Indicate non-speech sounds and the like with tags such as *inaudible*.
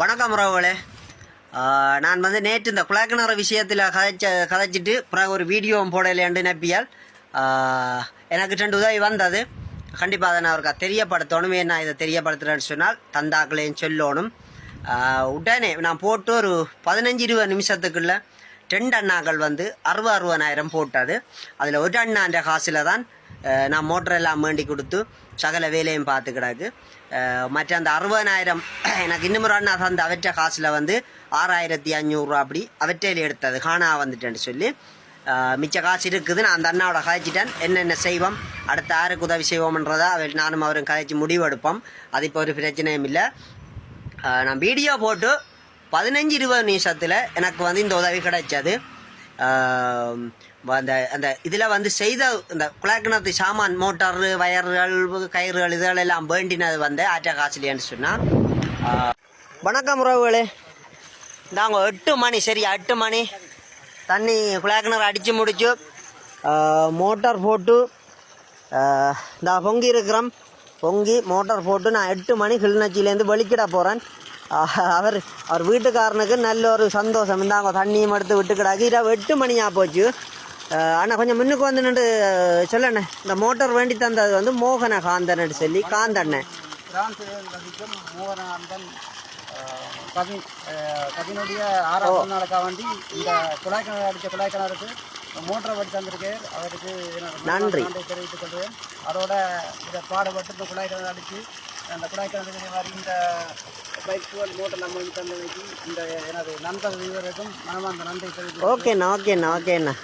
வணக்கம் உறவுகளே. நான் வந்து நேற்று இந்த குழாக்கிணறு விஷயத்தில் கதைச்ச கதைச்சிட்டு பிறகு ஒரு வீடியோவும் போடலையாண்டு நப்பியால் எனக்கு ரெண்டு உதவி வந்தது. கண்டிப்பாக அதை நான் அவருக்கு தெரியப்படுத்தணும் ஏன் நான் இதை தெரியப்படுத்துகிறேன்னு சொன்னால் தந்தாக்களையும் சொல்லணும். உடனே நான் போட்டு ஒரு பதினஞ்சு இருபது நிமிஷத்துக்குள்ள ரெண்டு அண்ணாக்கள் வந்து அறுபது அறுபதாயிரம் போட்டது. அதில் ஒரு அண்ணான்ற காசில் தான் நான் மோட்டர் எல்லாம் வேண்டி கொடுத்து சகல வேலையும் பார்த்து கிடக்கு. மற்ற அந்த அறுபதாயிரம் *clears throat* எனக்கு இன்னும் ஒரு அண்ணா அந்த அவற்ற காசில் வந்து ஆறாயிரத்தி அஞ்சூறுரூவா அப்படி அவற்றையில் எடுத்தது. காணா வந்துட்டேன்னு சொல்லி. மிச்ச காசு இருக்குது நான் அந்த அண்ணாவோட கதைச்சிட்டேன். என்னென்ன செய்வோம்? அடுத்து யாருக்கு உதவி செய்வோம்ன்றதை அவர் நானும் அவரும் கதைச்சி முடிவெடுப்போம் அது இப்போ ஒரு பிரச்சனையும் இல்லை. நான் வீடியோ போட்டு பதினஞ்சு இருபது நிமிஷத்தில் எனக்கு வந்து இந்த உதவி கிடைச்சது. அந்த அந்த இதில் வந்து செய்த இந்த குழாய்க்கிணத்து சாமான் மோட்டார் வயர்கள் கயிறுகள் இதெல்லாம் வேண்டினது வந்து ஆற்ற காசுலேன்னு சொன்னால் வணக்கம் உறவுகளே. நாங்க எட்டு மணி சரியா எட்டு மணி. தண்ணி குழாய்க்கிணறு அடித்து முடிச்சு மோட்டார் போட்டு இந்த பொங்கி இருக்கிறோம். பொங்கி மோட்டார் போட்டு நான் எட்டு மணி கிளிநொச்சியிலேருந்து வெளிக்கிட போகிறேன் அவர் அவர் வீட்டுக்காரனுக்கு நல்ல ஒரு சந்தோஷம். இந்தாங்க தண்ணியும் எடுத்து விட்டுக்கிடாக்கு இரவு எட்டு மணியாக போச்சு. ஆனால் கொஞ்சம் முன்னுக்கு வந்து நின்று சொல்லண்ணே. இந்த மோட்டார் வேண்டி தந்தது வந்து மோகன காந்தன்னு சொல்லி காந்தண்ணே. பிரான்ஸ் கவின் அஹ், கவினுடைய ஆறாவது நாளுக்காக வேண்டி இந்த குழாய் அடித்த குழாய்க்கிணறுக்கு மோட்டரை வடி தந்திருக்கு அவருக்கு நன்றி. நன்றியை தெரிவித்துக் கொள்வேன் அதோட இதை பாடுபட்டு இந்த குழாய் அடித்து அந்த குழாய் கிணறு வரி இந்த பைக் புகழ் மோட்டர் நம்ம வந்து தந்ததுக்கு இந்த எனது நண்பர் இருவருக்கும் மனமார்ந்த நன்றி ஓகேண்ணா ஓகேண்ணா ஓகேண்ணா